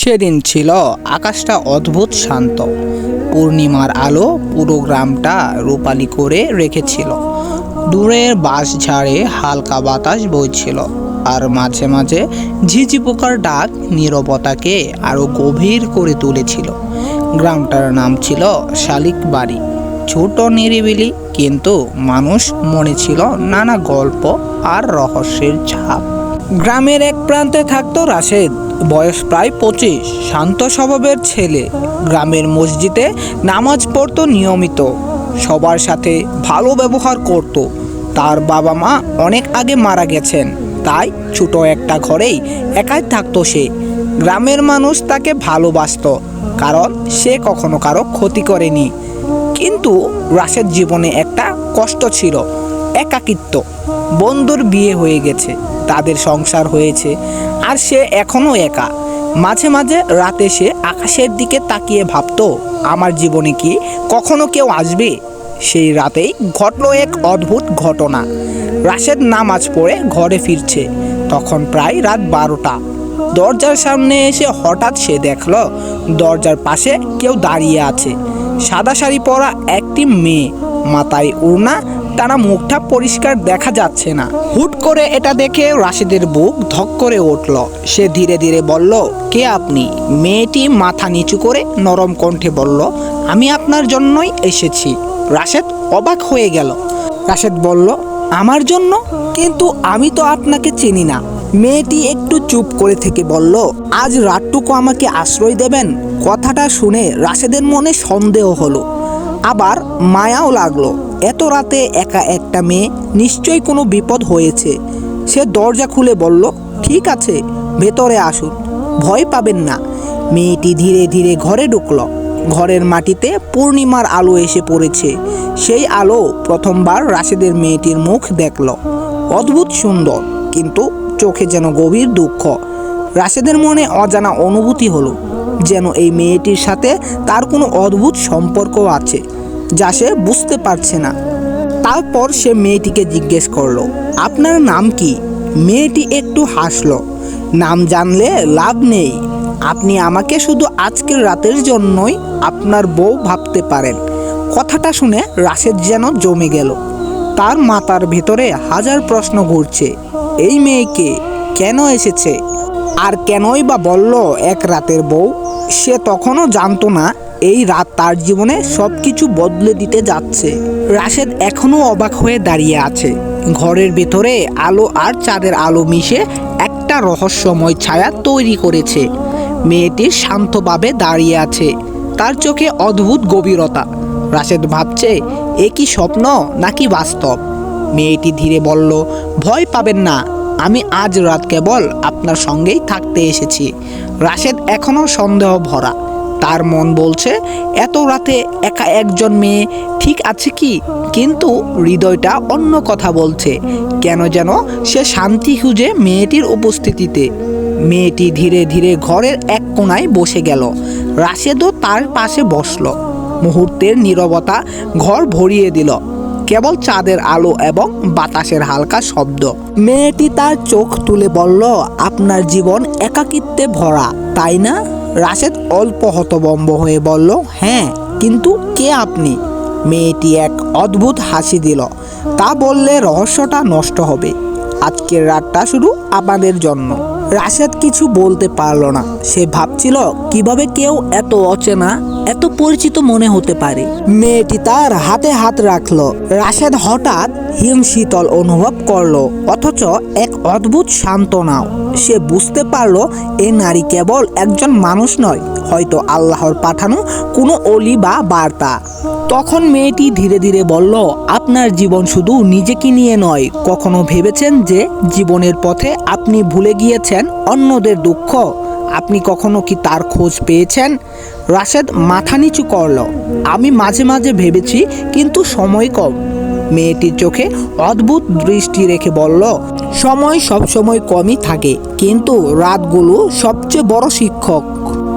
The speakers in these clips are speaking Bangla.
সেদিন ছিল আকাশটা অদ্ভুত শান্ত। পূর্ণিমার আলো পুরো গ্রামটা রূপালি করে রেখেছিল। দূরের বাঁশঝাড়ে হালকা বাতাস বইছিল আর মাঝে মাঝে ঝিঝি পোকার ডাক নীরবতাকে আরও গভীর করে তুলেছিল। গ্রামটার নাম ছিল শালিক বাড়ি ছোট নিরিবিলি, কিন্তু মানুষ মনে ছিল নানা গল্প আর রহস্যের ছাপ। গ্রামের এক প্রান্তে থাকতো রাশেদ। বয়স প্রায় পঁচিশ, শান্ত স্বভাবের ছেলে। গ্রামের মসজিদে নামাজ পড়তো নিয়মিত, সবার সাথে ভালো ব্যবহার করত। তার বাবা মা অনেক আগে মারা গেছেন, তাই ছোট একটা ঘরেই একাই থাকতো সে। গ্রামের মানুষ তাকে ভালোবাসতো, কারণ সে কখনো কারও ক্ষতি করেনি। কিন্তু রাশেদ জীবনে একটা কষ্ট ছিল, একাকিত্ব। বন্ধুর বিয়ে হয়ে গেছে। তাদের সংসার হয়েছে, আর সে এখনও একা। মাঝে মাঝে রাতে সে আকাশের দিকে তাকিয়ে ভাবতো, আমার জীবনে কি কখনো কেউ আসবে? সেই রাতেই ঘটলো এক অদ্ভুত ঘটনা। রাশেদ নামাজ পড়ে ঘরে ফিরছে। তখন প্রায় রাত বারোটা। দরজার সামনে এসে হঠাৎ সে দেখল, দরজার পাশে কেউ দাঁড়িয়ে আছে। সাদা শাড়ি পরা একটি মেয়ে, মাথায় উড়না তারা মুখটা পরিষ্কার দেখা যাচ্ছে না। হুট করে এটা দেখে রাশেদের বুক ধক করে উঠল। সে ধীরে ধীরে বলল, কে আপনি? মেয়েটি মাথা নিচু করে নরম কণ্ঠে বলল, আমি আপনার জন্যই এসেছি। রাশেদ অবাক হয়ে গেল। রাশেদ বলল, আমার জন্য? কিন্তু আমি তো আপনাকে চিনি না। মেয়েটি একটু চুপ করে থেকে বলল, আজ রাতটুকু আমাকে আশ্রয় দেবেন? কথাটা শুনে রাশেদের মনে সন্দেহ হলো। আবার মায়াও লাগল। এত রাতে একা একটা মেয়ে নিশ্চয়ই কোনো বিপদ হয়েছে। সে দরজা খুলে বলল, ঠিক আছে, ভেতরে আসুন। ভয় পাবেন না। মেয়েটি ধীরে ধীরে ঘরে ঢুকলো। ঘরের মাটিতে পূর্ণিমার আলো এসে পড়েছে। সেই আলো প্রথমবার রাশেদের মেয়েটির মুখ দেখল। অদ্ভুত সুন্দর, কিন্তু চোখে যেন গভীর দুঃখ। রাশেদের মনে অজানা অনুভূতি হলো, যেন এই মেয়েটির সাথে তার কোনো অদ্ভুত সম্পর্ক আছে। যা সে বুঝতে পারছে না। তারপর সে মেয়েটিকে জিজ্ঞেস করল, আপনার নাম কি? মেয়েটি একটু হাসলো, নাম জানলে লাভ নেই। আপনি আমাকে শুধু আজকের রাতের জন্যই আপনার বউ ভাবতে পারেন। কথাটা শুনে রাশেদ যেন জমে গেল। তার মাথার ভেতরে হাজার প্রশ্ন ঘুরছে, এই মেয়েকে কেন এসেছে? আর কেনই বা বলল এক রাতের বউ? সে তখনও জানতো না এই রাত তার জীবনে সব কিছু বদলে দিতে যাচ্ছে। রাশেদ এখনও অবাক হয়ে দাঁড়িয়ে আছে। ঘরের ভেতরে আলো আর চাঁদের আলো মিশে একটা রহস্যময় ছায়া তৈরি করেছে। মেয়েটি শান্তভাবে দাঁড়িয়ে আছে। তার চোখে অদ্ভুত গভীরতা। রাশেদ ভাবছে, এ কি স্বপ্ন নাকি বাস্তব? মেয়েটি ধীরে বলল, ভয় পাবেন না। আমি আজ রাত কেবল আপনার সঙ্গেই থাকতে এসেছি। রাশেদ এখনও সন্দেহ ভরা তার মন বলছে, এত রাতে একা একজন মেয়ে ঠিক আছে কি? কিন্তু হৃদয়টা অন্য কথা বলছে, কেন যেন সে শান্তি খুঁজে মেয়েটির উপস্থিতিতে। মেয়েটি ধীরে ধীরে ঘরের এক কোণায় বসে গেল। রাশেদও তার পাশে বসল। মুহূর্তের নীরবতা ঘর ভরিয়ে দিল। কেবল চাঁদের আলো এবং বাতাসের হালকা শব্দ। মেয়েটি তার চোখ তুলে বলল, আপনার জীবন একাকিত্বে ভরা, তাই না? রাশেদ অল্প হতবম্ব হয়ে বলল হ্যাঁ কিন্তু কে আপনি? মেয়েটি এক অদ্ভুত হাসি দিল। তা বললে রহস্যটা নষ্ট হবে। আজকের রাতটা শুধু আপনাদের জন্য। রাশেদ কিছু বলতে পারল না। সে ভাবছিল, কীভাবে কেউ এত অচেনা এত পরিচিত মনে হতে পারে। মেয়েটি তার হাতে হাত রাখল। রাশেদ হঠাৎ হিম শীতল অনুভব করল, অথচ এক অদ্ভুত সান্ত্বনাও। সে বুঝতে পারল, এ নারী কেবল একজন মানুষ নয়, হয়তো আল্লাহর পাঠানো কোনো অলি বা বার্তা। তখন মেয়েটি ধীরে ধীরে বলল, আপনার জীবন শুধু নিজেকে নিয়ে নয়, কখনো ভেবেছেন যে জীবনের পথে আপনি ভুলে গিয়েছেন অন্যদের দুঃখ? আপনি কখনো কি তার খোঁজ পেয়েছেন? রাশেদ মাথা নিচু করল। আমি মাঝে মাঝে ভেবেছি, কিন্তু সময় কম। মেয়েটির চোখে অদ্ভুত দৃষ্টি রেখে বলল, সময় সবসময় কমই থাকে, কিন্তু রাতগুলো সবচেয়ে বড় শিক্ষক।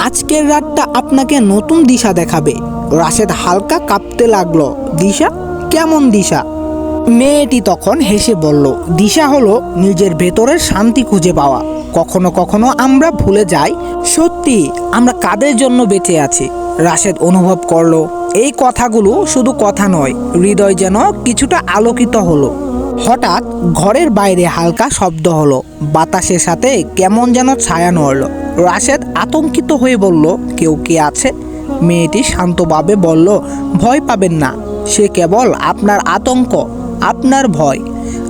আজকের রাতটা আপনাকে নতুন দিশা দেখাবে। রাশেদ হালকা কাঁপতে লাগল, দিশা? কেমন দিশা? মেয়েটি তখন হেসে বলল, দিশা হলো নিজের ভেতরের শান্তি খুঁজে পাওয়া। কখনো কখনো আমরা ভুলে যাই, সত্যি আমরা কাদের জন্য বেঁচে আছি? রাশেদ অনুভব করল, এই কথাগুলো শুধু কথা নয়, হৃদয় যেন কিছুটা আলোকিত হলো। হঠাৎ ঘরের বাইরে হালকা শব্দ হলো, বাতাসের সাথে কেমন যেন ছায়া নড়ল। রাশেদ আতঙ্কিত হয়ে বলল, কেউ কে আছে? মেয়েটি শান্তভাবে বলল, ভয় পাবেন না, সে কেবল আপনার আতঙ্ক, আপনার ভয়।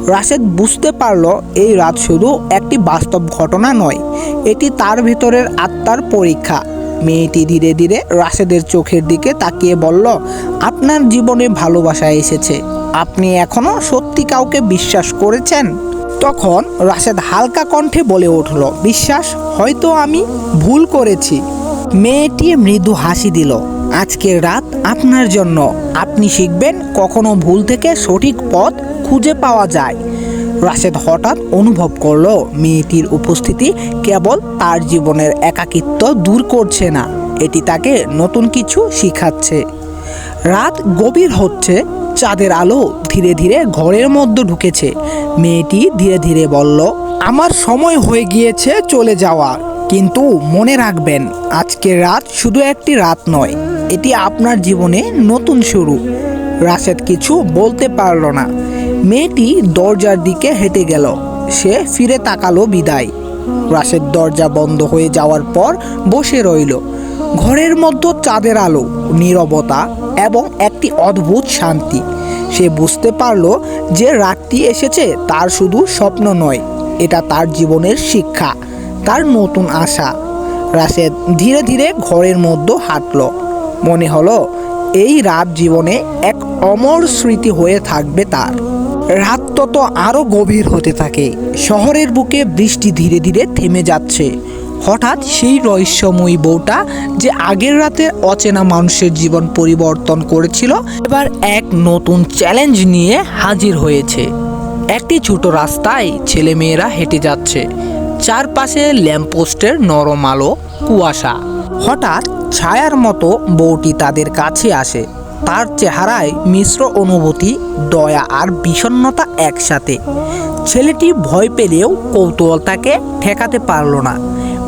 রাশেদ বুঝতে পারল এই রাত শুধু একটি বাস্তব ঘটনা নয়, এটি তার ভিতরের আত্মার পরীক্ষা। মেয়েটি ধীরে ধীরে রাশেদের চোখের দিকে তাকিয়ে বলল, আপনার জীবনে ভালোবাসা এসেছে। আপনি এখনও সত্যি কাউকে বিশ্বাস করেছেন? তখন রাশেদ হালকা কণ্ঠে বলে উঠল, বিশ্বাস? হয়তো আমি ভুল করেছি। মেয়েটি মৃদু হাসি দিল, আজকের রাত আপনার জন্য। আপনি শিখবেন কখনো ভুল থেকে সঠিক পথ খুঁজে পাওয়া যায়। রাশেদ হঠাৎ অনুভব করল, মেয়েটির উপস্থিতি কেবল তার জীবনের একাকিত্ব দূর করছে না, এটি তাকে নতুন কিছু শিখাচ্ছে। রাত গভীর হচ্ছে, চাঁদের আলো ধীরে ধীরে ঘরের মধ্যে ঢুকেছে। মেয়েটি ধীরে ধীরে বলল, আমার সময় হয়ে গিয়েছে চলে যাওয়ার কিন্তু মনে রাখবেন আজকের রাত শুধু একটি রাত নয়, এটি আপনার জীবনে নতুন শুরু। রাশেদ কিছু বলতে পারল না। মেয়েটি দরজার দিকে হেঁটে গেল। সে ফিরে তাকালো বিদায়। রাশেদ দরজা বন্ধ হয়ে যাওয়ার পর বসে রইল। ঘরের মধ্যে চাঁদের আলো, নীরবতা এবং একটি অদ্ভুত শান্তি। সে বুঝতে পারল যে রাতটি এসেছে তার শুধু স্বপ্ন নয়, এটা তার জীবনের শিক্ষা, তার নতুন আশা। রাশেদ ধীরে ধীরে ঘরের মধ্যে হাঁটল। মনে হলো, এই রাত জীবনে এক অমর স্মৃতি হয়ে থাকবে তার। রাত তত আরও গভীর হতে থাকে। শহরের বুকে বৃষ্টি ধীরে ধীরে থেমে যাচ্ছে। হঠাৎ সেই রহস্যময়ী বউটা যে আগের রাতে অচেনা মানুষের জীবন পরিবর্তন করেছিল, এবার এক নতুন চ্যালেঞ্জ নিয়ে হাজির হয়েছে। একটি ছোট রাস্তায় ছেলেমেয়েরা হেঁটে যাচ্ছে। চারপাশে ল্যাম্পপোস্টের নরম আলো, কুয়াশা। হঠাৎ ছায়ার মতো বউটি তাদের কাছে আসে। তার চেহারায় মিশ্র অনুভূতি, দয়া আর বিষণ্ণতা একসাথে। ছেলেটি ভয় পেলেও কৌতূহল তাকে ঠেকাতে পারল না।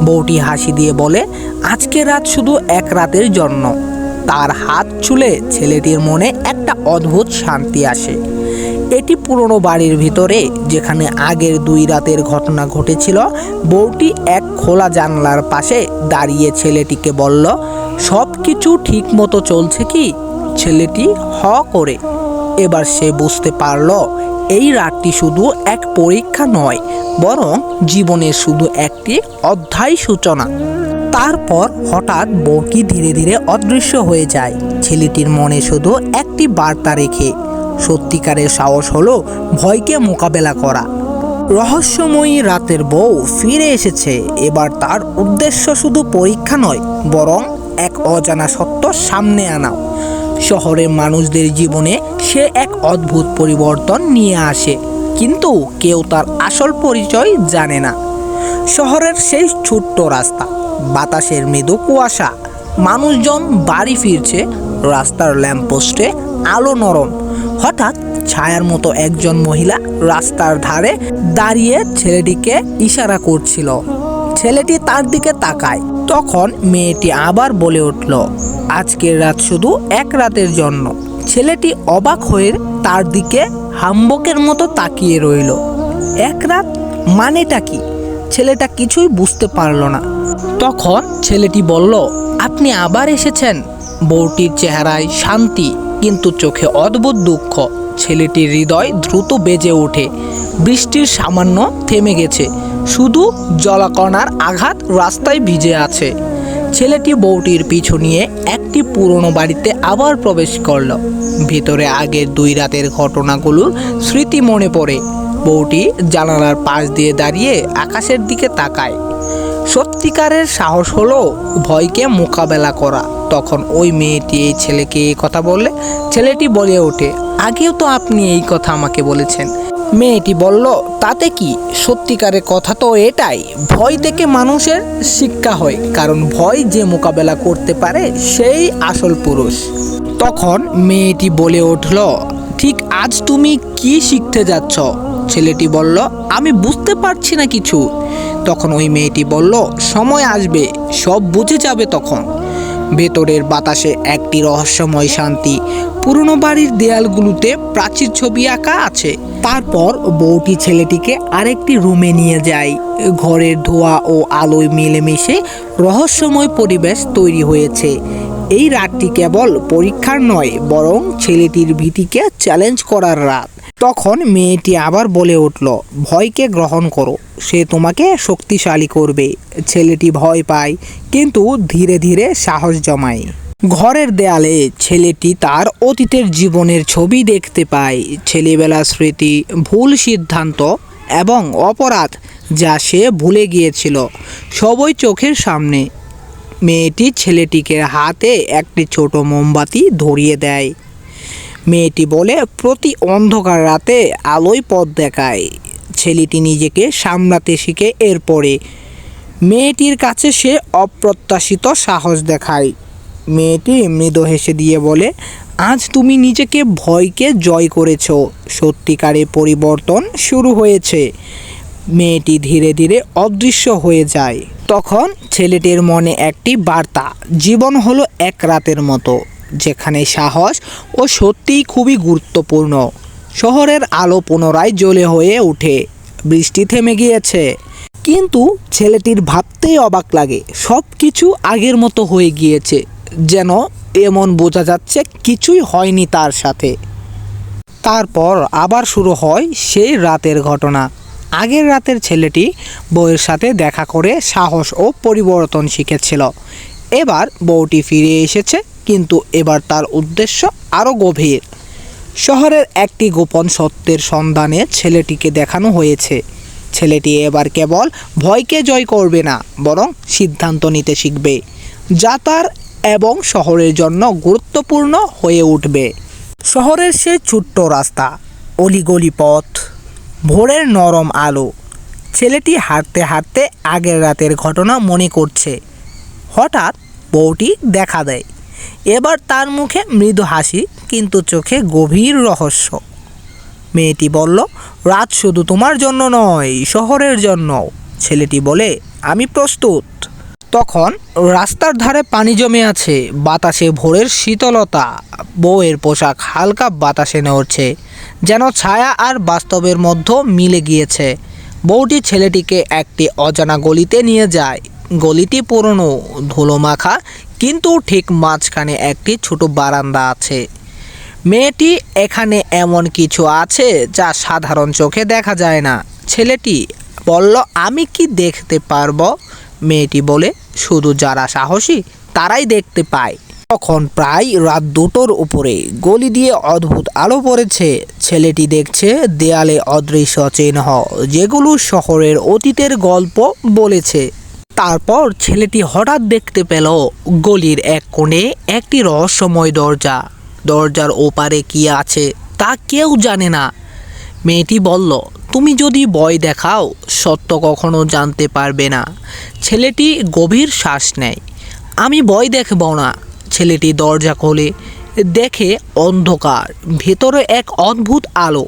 বউটি হাসি দিয়ে বলে, আজকে রাত শুধু এক রাতের জন্য। তার হাত ছুলে ছেলেটির মনে একটা অদ্ভুত শান্তি আসে। এটি পুরনো বাড়ির ভিতরে, যেখানে আগের দুই রাতের ঘটনা ঘটেছিল, বউটি এক খোলা জানলার পাশে দাঁড়িয়ে ছেলেটিকে বলল সব কিছু ঠিক মতো চলছে কি? ছেলেটি হ করে। এবার সে বুঝতে পারল, এই রাতটি শুধু এক পরীক্ষা নয়, বরং জীবনের শুধু একটি অধ্যায় সূচনা। তারপর হঠাৎ বউটি ধীরে ধীরে অদৃশ্য হয়ে যায়। ছেলেটির মনে শুধু একটি বার্তা রেখে, সত্যিকারের সাহস হলো ভয়কে মোকাবেলা করা। রহস্যময়ী রাতের বউ ফিরে এসেছে। এবার তার উদ্দেশ্য শুধু পরীক্ষা নয়, বরং এক অজানা সত্য সামনে আনা। শহরের মানুষদের জীবনে সে এক অদ্ভুত পরিবর্তন নিয়ে আসে। কিন্তু কেউ তার আসল পরিচয় জানে না। শহরের সেই ছোট্ট রাস্তা, বাতাসের মৃদু কুয়াশা, মানুষজন বাড়ি ফিরছে, রাস্তার ল্যাম্পপোস্টে আলো নরম। হঠাৎ ছায়ার মতো একজন মহিলা রাস্তার ধারে দাঁড়িয়ে ছেলেটিকে ইশারা করছিল। ছেলেটি তার দিকে তাকায়। তখন মেয়েটি আবার বলে উঠল, আজকের রাত শুধু এক রাতের জন্য। ছেলেটি অবাক হয়ে তার দিকে হাম্বকের মতো তাকিয়ে রইল। এক রাত? মানেটা কি? ছেলেটা কিছুই বুঝতে পারল না। তখন ছেলেটি বলল, আপনি আবার এসেছেন। বউটির চেহারায় শান্তি, কিন্তু চোখে অদ্ভুত দুঃখ। ছেলেটির হৃদয় দ্রুত বেজে ওঠে। বৃষ্টির সামান্য থেমে গেছে। শুধু জলাকণার আঘাত রাস্তায় ভিজে আছে। ছেলেটি বউটির পিছু নিয়ে একটি পুরনো বাড়িতে আবার প্রবেশ করল। ভিতরে আগের দুই রাতের ঘটনাগুলোর স্মৃতি মনে পড়ে। বউটি জানালার পাশ দিয়ে দাঁড়িয়ে আকাশের দিকে তাকায়। সত্যিকারের সাহস হলো ভয়কে মোকাবেলা করা। তখন ওই মেয়েটি এই ছেলেকে এই কথা বললে, ছেলেটি বলে ওঠে, আগেও তো আপনি এই কথা আমাকে বলেছেন। মেয়েটি বলল, তাতে কি? সত্যিকারের কথা তো এটাই। ভয় থেকে মানুষের শিক্ষা হয়, কারণ ভয় যে মোকাবেলা করতে পারে সেই আসল পুরুষ। তখন মেয়েটি বলে উঠল, ঠিক আজ তুমি কি শিখতে যাচ্ছ? ছেলেটি বলল, আমি বুঝতে পারছি না কিছু। তখন ওই মেয়েটি বলল, সময় আসবে, সব বুঝে যাবে তখন। ভেতরের বাতাসে একটি রহস্যময় শান্তি। পুরনো বাড়ির দেয়ালগুলোতে প্রাচীর ছবি আঁকা আছে। তারপর বউটি ছেলেটিকে আরেকটি রুমে নিয়ে যায়। ঘরের ধোয়া ও আলোয় মিলেমিশে রহস্যময় পরিবেশ তৈরি হয়েছে। এই রাতটি কেবল পরীক্ষার নয়, বরং ছেলেটির ভীতিকে চ্যালেঞ্জ করার রাত। তখন মেয়েটি আবার বলে উঠল, ভয়কে গ্রহণ করো, সে তোমাকে শক্তিশালী করবে। ছেলেটি ভয় পায়, কিন্তু ধীরে ধীরে সাহস জমায়। ঘরের দেয়ালে ছেলেটি তার অতীতের জীবনের ছবি দেখতে পায়। ছেলেবেলার স্মৃতি, ভুল সিদ্ধান্ত এবং অপরাধ যা সে ভুলে গিয়েছিল, সবই চোখের সামনে। মেয়েটি ছেলেটিকে হাতে একটি ছোট মোমবাতি ধরিয়ে দেয়। মেয়েটি বলে, প্রতি অন্ধকার রাতে আলোয় পথ দেখায়। ছেলেটি নিজেকে সামলাতে শিখে এরপরে। মেয়েটির কাছে সে অপ্রত্যাশিত সাহস দেখায়। মেয়েটি মৃদু হেসে দিয়ে বলে, আজ তুমি নিজেকে ভয়কে জয় করেছ। সত্যিকারের পরিবর্তন শুরু হয়েছে। মেয়েটি ধীরে ধীরে অদৃশ্য হয়ে যায়। তখন ছেলেটির মনে একটি বার্তা, জীবন হলো এক রাতের মতো। যেখানে সাহস ও সত্যিই খুবই গুরুত্বপূর্ণ। শহরের আলো পুনরায় জ্বলে হয়ে ওঠে। বৃষ্টি থেমে গিয়েছে। কিন্তু ছেলেটির ভাবতেই অবাক লাগে সব কিছু আগের মতো হয়ে গিয়েছে, যেন এমন বোঝা যাচ্ছে কিছুই হয়নি তার সাথে। তারপর আবার শুরু হয় সেই রাতের ঘটনা। আগের রাতের ছেলেটি বউয়ের সাথে দেখা করে সাহস ও পরিবর্তন শিখেছিল। এবার বউটি ফিরে এসেছে, কিন্তু এবার তার উদ্দেশ্য আরও গভীর। শহরের একটি গোপন সত্যের সন্ধানে ছেলেটিকে দেখানো হয়েছে। ছেলেটি এবার কেবল ভয়কে জয় করবে না, বরং সিদ্ধান্ত নিতে শিখবে, যা তার এবং শহরের জন্য গুরুত্বপূর্ণ হয়ে উঠবে। শহরের সে ছোট্ট রাস্তা, অলিগলি পথ, ভোরের নরম আলো, ছেলেটি হাঁটতে হাঁটতে আগের রাতের ঘটনা মনে করছে। হঠাৎ বউটি দেখা দেয়। এবার তার মুখে মৃদু হাসি, কিন্তু চোখে গভীর রহস্য। মেয়েটি বলল রাত শুধু তোমার জন্য নয়, শহরের জন্য। ছেলেটি বলে, আমি প্রস্তুত। তখন রাস্তার ধারে পানি জমে আছে, বাতাসে ভোরের শীতলতা, বউয়ের পোশাক হালকা বাতাসে নড়ছে, যেন ছায়া আর বাস্তবের মধ্যে মিলে গিয়েছে। বউটি ছেলেটিকে একটি অজানা গলিতে নিয়ে যায়। গলিটি পুরনো ধুলো মাখা কিন্তু ঠিক মাঝখানে একটি ছোট বারান্দা আছে। মেয়েটি এখানে এমন কিছু আছে যা সাধারণ চোখে দেখা যায় না। ছেলেটি বলল, আমি কি দেখতে পারব? মেয়েটি বলে, শুধু যারা সাহসী, তারাই দেখতে পায়। তখন প্রায় রাত দুটোর উপরে গলি দিয়ে অদ্ভুত আলো পড়েছে। ছেলেটি দেখছে দেয়ালে অদৃশ্য চিহ্ন, যেগুলো শহরের অতীতের গল্প বলেছে। তারপর ছেলেটি হঠাৎ দেখতে পেল গলির এক কোণে একটি রহস্যময় দরজা। দরজার ওপারে কি আছে তা কেউ জানে না। মেয়েটি বলল, তুমি যদি ভয় দেখাও, সত্য কখনো জানতে পারবে না। ছেলেটি গভীর শ্বাস নেয়। আমি ভয় দেখব না ছেলেটি দরজা খোলে। দেখে অন্ধকার, ভেতরে এক অদ্ভুত আলো।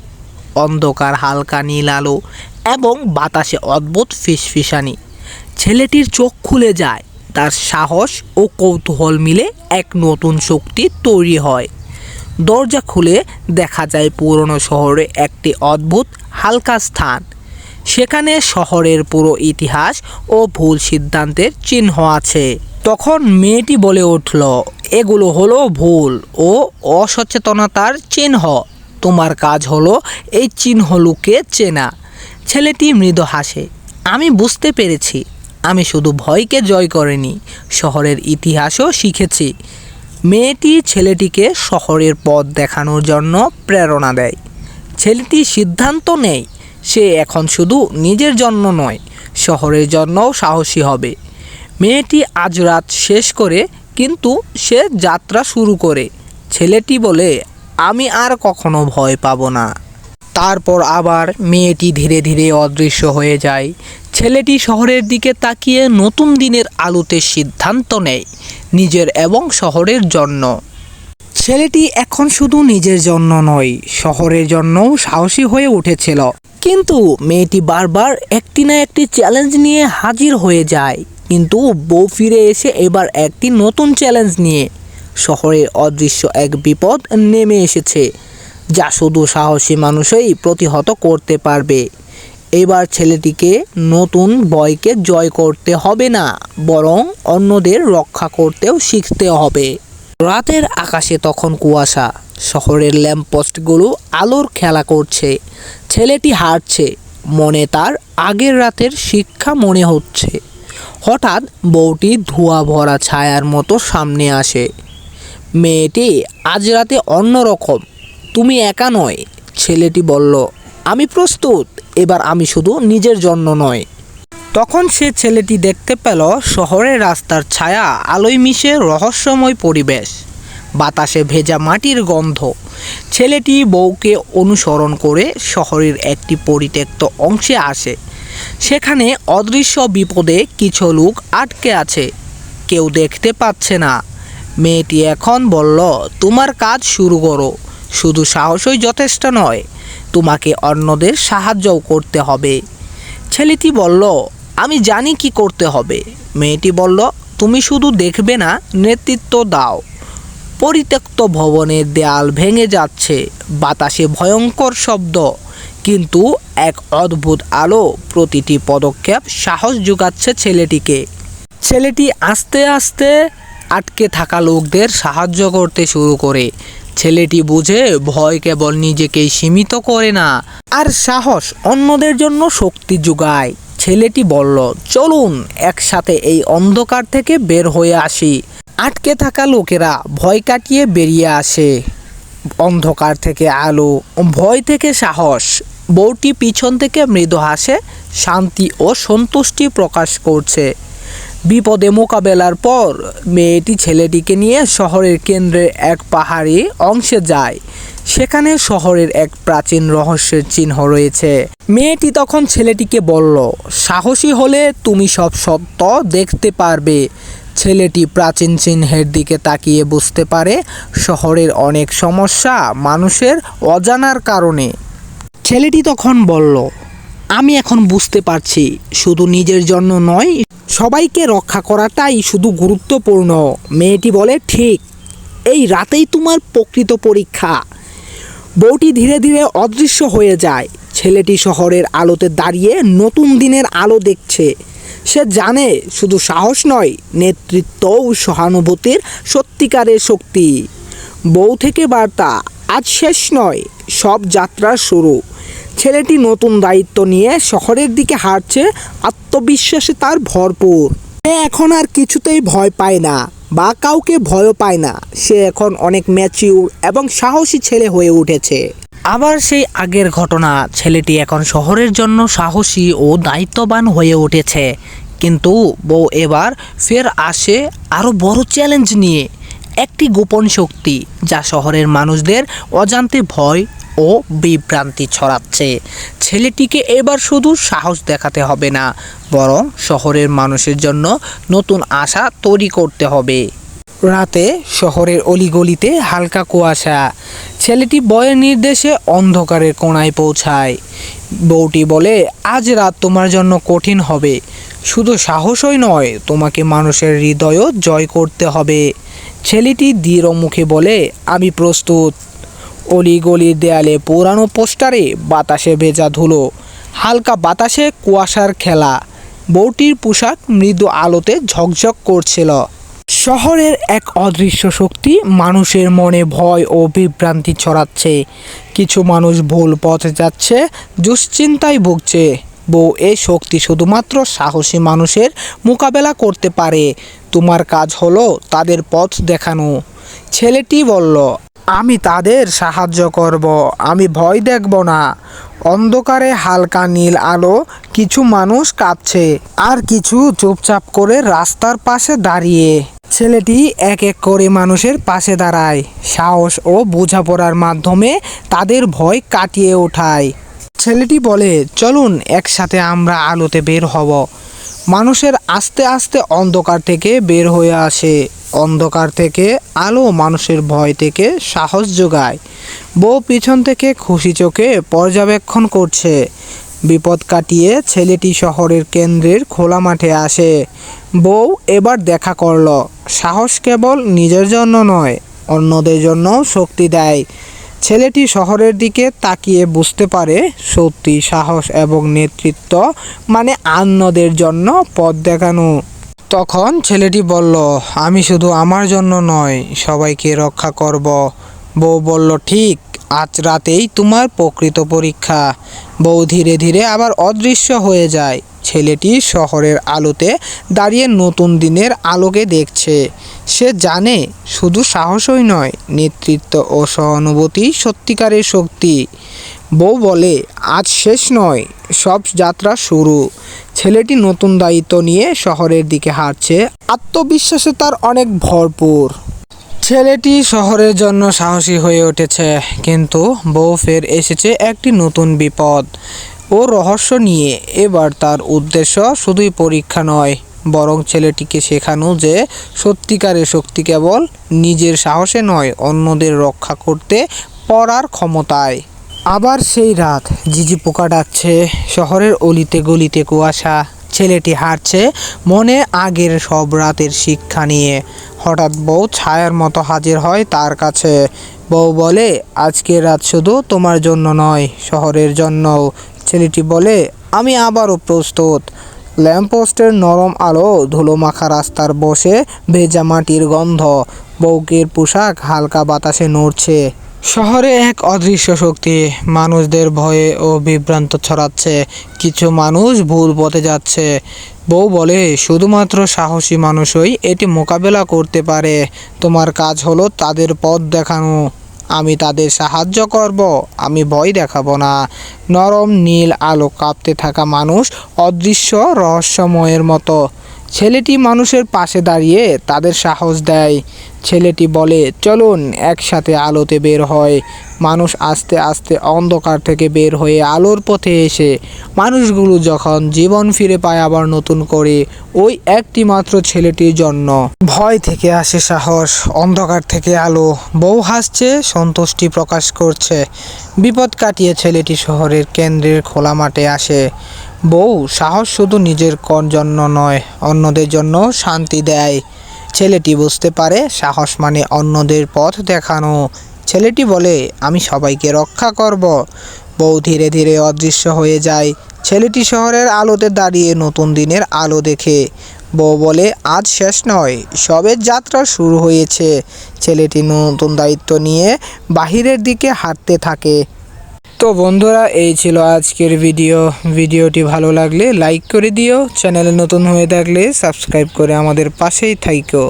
অন্ধকার হালকা নীল আলো এবং বাতাসে অদ্ভুত ফিসফিসানি। ছেলেটির চোখ খুলে যায়। তার সাহস ও কৌতূহল মিলে এক নতুন শক্তি তৈরি হয়। দরজা খুলে দেখা যায় পুরনো শহরে একটি অদ্ভুত, হালকা স্থান। সেখানে শহরের পুরো ইতিহাস ও ভুল সিদ্ধান্তের চিহ্ন আছে। তখন মেয়েটি বলে উঠল, এগুলো হলো ভুল ও অসচেতনতার চিহ্ন। তোমার কাজ হলো এই চিহ্নগুলোকে চেনা। ছেলেটি মৃদু হাসে, আমি বুঝতে পেরেছি। আমি শুধু ভয়কে জয় করিনি, শহরের ইতিহাসও শিখেছি। মেয়েটি ছেলেটিকে শহরের পথ দেখানোর জন্য প্রেরণা দেয়। ছেলেটি সিদ্ধান্ত নেয়, সে এখন শুধু নিজের জন্য নয়, শহরের জন্যও সাহসী হবে। মেয়েটি আজ রাত শেষ করে, কিন্তু সে যাত্রা শুরু করে। ছেলেটি বলে, আমি আর কখনো ভয় পাবো না। তারপর আবার মেয়েটি ধীরে ধীরে অদৃশ্য হয়ে যায়। ছেলেটি শহরের দিকে তাকিয়ে নতুন দিনের আলোতে সিদ্ধান্ত নেয়, নিজের এবং শহরের জন্য। ছেলেটি এখন শুধু নিজের জন্য নয়, শহরের জন্যও সাহসী হয়ে উঠেছিল। কিন্তু মেয়েটি বারবার একটি না একটি চ্যালেঞ্জ নিয়ে হাজির হয়ে যায়। কিন্তু বউ ফিরে এসে এবার একটি নতুন চ্যালেঞ্জ নিয়ে শহরের অদৃশ্য এক বিপদ নেমে এসেছে। যা শুধু সাহসী মানুষই প্রতিহত করতে পারবে। এবার ছেলেটিকে নতুন বয়কে জয় করতে হবে না, বরং অন্যদের রক্ষা করতেও শিখতে হবে। রাতের আকাশে তখন কুয়াশা, শহরের ল্যাম্পপোস্টগুলো আলোর খেলা করছে, ছেলেটি হাঁটছে, মনে তার আগের রাতের শিক্ষা মনে হচ্ছে। হঠাৎ বউটি ধোঁয়া ভরা ছায়ার মতো সামনে আসে। মেয়েটি আজ রাতে অন্যরকম তুমি একা নয়, ছেলেটি বলল, আমি প্রস্তুত, এবার আমি শুধু নিজের জন্য নয়। তখন সে ছেলেটি দেখতে পেল শহরের রাস্তার ছায়া আলোয় মিশে রহস্যময় পরিবেশ, বাতাসে ভেজা মাটির গন্ধ। ছেলেটি বউকে অনুসরণ করে শহরের একটি পরিত্যক্ত অংশে আসে। সেখানে অদৃশ্য বিপদে কিছু লোক আটকে আছে, কেউ দেখতে পাচ্ছে না। মেয়েটি এখন বলল, তোমার কাজ শুরু করো। শুধু সাহসই যথেষ্ট নয়, তোমাকে অন্যদের সাহায্যও করতে হবে। ছেলেটি বলল, আমি জানি কি করতে হবে। মেয়েটি বলল, তুমি শুধু দেখবে না, নেতৃত্ব দাও। পরিত্যক্ত ভবনের দেয়াল ভেঙে যাচ্ছে, বাতাসে ভয়ঙ্কর শব্দ। কিন্তু এক অদ্ভুত আলো প্রতিটি পদক্ষেপ সাহস যোগাচ্ছে ছেলেটিকে। ছেলেটি আস্তে আস্তে আটকে থাকা লোকদের সাহায্য করতে শুরু করে। ছেলেটি বুঝে ভয় কেবল নিজেকেই সীমিত করে না, আর সাহস অন্যদের জন্য শক্তি যোগায়। ছেলেটি বলল, চলুন, একসাথে এই অন্ধকার থেকে বের হয়ে আসি। আটকে থাকা লোকেরা ভয় কাটিয়ে বেরিয়ে আসে। অন্ধকার থেকে আলো, ভয় থেকে সাহস, বউটি পিছন থেকে মৃদু হাসে, শান্তি ও সন্তুষ্টি প্রকাশ করছে। বিপদে মোকাবেলার পর মেয়েটি ছেলেটিকে নিয়ে শহরের কেন্দ্রে এক পাহাড়ি অংশে যায়। সেখানে শহরের এক প্রাচীন রহস্যের চিহ্ন রয়েছে। মেয়েটি তখন ছেলেটিকে বলল, সাহসী হলে তুমি সব সত্য দেখতে পারবে। ছেলেটি প্রাচীন চিহ্নের দিকে তাকিয়ে বুঝতে পারে শহরের অনেক সমস্যা মানুষের অজানার কারণে। ছেলেটি তখন বলল, আমি এখন বুঝতে পারছি। শুধু নিজের জন্য নয় সবাইকে রক্ষা করাটাই শুধু গুরুত্বপূর্ণ। মেয়েটি বলে, ঠিক, এই রাতেই তোমার প্রকৃত পরীক্ষা। বউটি ধীরে ধীরে অদৃশ্য হয়ে যায়। ছেলেটি শহরের আলোতে দাঁড়িয়ে নতুন দিনের আলো দেখছে। সে জানে, শুধু সাহস নয় নেতৃত্ব ও সহানুভূতির সত্যিকারের শক্তি। বউ থেকে বার্তা, আজ শেষ নয়, সব যাত্রার শুরু। ছেলেটি নতুন দায়িত্ব নিয়ে শহরের দিকে হাঁটছে, আত্মবিশ্বাসে তার ভরপুর। সে এখন আর কিছুতেই ভয় পায় না, বা কাউকে ভয়ও পায় না। সে এখন অনেক ম্যাচিউর এবং সাহসী ছেলে হয়ে উঠেছে। আবার সেই আগের ঘটনা, ছেলেটি এখন শহরের জন্য সাহসী ও দায়িত্ববান হয়ে উঠেছে। কিন্তু বউ এবার ফের আসে আরও বড় চ্যালেঞ্জ নিয়ে। একটি গোপন শক্তি, যা শহরের মানুষদের অজান্তে ভয় ও বিভ্রান্তি ছড়াচ্ছে। ছেলেটিকে এবার শুধু সাহস দেখাতে হবে না, বরং শহরের মানুষের জন্য নতুন আশা তৈরি করতে হবে। রাতে শহরের অলিগলিতে হালকা কুয়াশা। ছেলেটি বয়ের নির্দেশে অন্ধকারের কোণায় পৌঁছায়। বউটি বলে, আজ রাত তোমার জন্য কঠিন হবে। শুধু সাহসই নয়, তোমাকে মানুষের হৃদয়ও জয় করতে হবে। ছেলেটি দৃঢ় মুখে বলে, আমি প্রস্তুত। অলিগলির দেয়ালে পুরানো পোস্টারে বাতাসে ভেজা ধুলো, হালকা বাতাসে কুয়াশার খেলা, বউটির পোশাক মৃদু আলোতে ঝকঝক করছিল। শহরের এক অদৃশ্য শক্তি মানুষের মনে ভয় ও বিভ্রান্তি ছড়াচ্ছে। কিছু মানুষ ভুল পথে যাচ্ছে, দুশ্চিন্তায় ভুগছে। বউ, এ শক্তি শুধুমাত্র সাহসী মানুষের মোকাবেলা করতে পারে। তোমার কাজ হলো তাদের পথ দেখানো। ছেলেটি বলল আমি তাদের সাহায্য করব, আমি ভয় দেখব না। অন্ধকারে হালকা নীল আলো, কিছু মানুষ কাঁপছে, আর কিছু চুপচাপ করে রাস্তার পাশে দাঁড়িয়ে। ছেলেটি এক এক করে মানুষের পাশে দাঁড়ায়। সাহস ও বোঝাপড়ার মাধ্যমে তাদের ভয় কাটিয়ে ওঠায়। ছেলেটি বলে, চলুন, একসাথে আমরা আলোতে বের হব। মানুষের আস্তে আস্তে অন্ধকার থেকে বের হয়ে আসে। অন্ধকার থেকে আলো মানুষের ভয় থেকে সাহস যোগায়। বউ পিছন থেকে খুশি চোখে পর্যবেক্ষণ করছে। বিপদ কাটিয়ে ছেলেটি শহরের কেন্দ্রের খোলা মাঠে আসে। বউ এবার দেখা করল, সাহস কেবল নিজের জন্য নয়, অন্যদের জন্য শক্তি দেয়। ছেলেটি শহরের দিকে তাকিয়ে বুঝতে পারে সত্যি সাহস এবং নেতৃত্ব মানে অন্যদের জন্য পথ দেখানো। তখন ছেলেটি বলল, আমি শুধু আমার জন্য নয়, সবাইকে রক্ষা করব। বউ বলল, ঠিক, আজ রাতেই তোমার প্রকৃত পরীক্ষা। বউ ধীরে ধীরে আবার অদৃশ্য হয়ে যায়। ছেলেটি শহরের আলোতে দাঁড়িয়ে নতুন দিনের আলোকে দেখছে। সে জানে শুধু সাহসই নয়, নেতৃত্ব ও সহানুভূতি সত্যিকারের শক্তি। বউ বলে, আজ শেষ নয়, সব যাত্রা শুরু। ছেলেটি নতুন দায়িত্ব নিয়ে শহরের দিকে হাঁটছে। আত্মবিশ্বাসে তার অনেক ভরপুর। ছেলেটি শহরের জন্য সাহসী হয়ে উঠেছে, কিন্তু বউ ফের এসেছে একটি নতুন বিপদ। ও রহস্য নিয়ে, এবার তার উদ্দেশ্য শুধুই পরীক্ষা নয়। বরং ছেলেটিকে শেখানো যে সত্যিকারের শক্তি কেবল নিজের সাহসে নয়, অন্যদের রক্ষা করতে পড়ার ক্ষমতায়। আবার সেই রাত জিজি পোকা ডাকছে, শহরের অলিতে গলিতে কুয়াশা, ছেলেটি হাঁটছে মনে আগের সব রাতের শিক্ষা নিয়ে। হঠাৎ বউ ছায়ার মতো হাজির হয় তার কাছে। বউ বলে, আজকের রাত শুধু তোমার জন্য নয়, শহরের জন্যও। ছেলেটি বলে, আমি আবারও প্রস্তুত। ল্যাম্পপোস্টের নরম আলো ধুলোমাখা রাস্তার বসে ভেজা মাটির গন্ধ। বউকের পোশাক হালকা বাতাসে নড়ছে। শহরে এক অদৃশ্য শক্তি, মানুষদের ভয়ে ও বিভ্রান্ত ছড়াচ্ছে। কিছু মানুষ ভুল পথে যাচ্ছে। বউ বলে, শুধুমাত্র সাহসী মানুষই এটি মোকাবেলা করতে পারে। তোমার কাজ হলো তাদের পথ দেখানো। আমি তাদের সাহায্য করব, আমি ভয় দেখাবো না। নরম নীল আলো কাঁপতে থাকা মানুষ অদৃশ্য রহস্যময়ের মতো। ছেলেটি মানুষের পাশে দাঁড়িয়ে তাদের সাহস দেয়। ছেলেটি বলে, চলুন, একসাথে আলোতে বের হয় মানুষ আস্তে আস্তে অন্ধকার থেকে বের হয়ে আলোর পথে এসে মানুষগুলো যখন জীবন ফিরে পায় আবার নতুন করে, ওই একটি মাত্র ছেলেটির জন্য। ভয় থেকে আসে সাহস, অন্ধকার থেকে আলো। বউ হাসছে, সন্তুষ্টি প্রকাশ করছে। বিপদ কাটিয়ে ছেলেটি শহরের কেন্দ্রের খোলা মাঠে আসে। বউ সাহস শুধু নিজের কর জন্য নয়, অন্যদের জন্য শান্তি দেয়। ছেলেটি বুঝতে পারে সাহস মানে অন্যদের পথ দেখানো। ছেলেটি বলে, আমি সবাইকে রক্ষা করব। বউ ধীরে ধীরে অদৃশ্য হয়ে যায়। ছেলেটি শহরের আলোতে দাঁড়িয়ে নতুন দিনের আলো দেখে। বউ বলে, আজ শেষ নয়, সবে যাত্রা শুরু হয়েছে। ছেলেটি নতুন দায়িত্ব নিয়ে বাহিরের দিকে হাঁটতে থাকে। তো বন্ধুরা, এই ছিল আজকের ভিডিও। ভিডিওটি ভালো লাগলে লাইক করে দিও। চ্যানেলে নতুন হয়ে থাকলে সাবস্ক্রাইব করে আমাদের পাশেই থাইকো।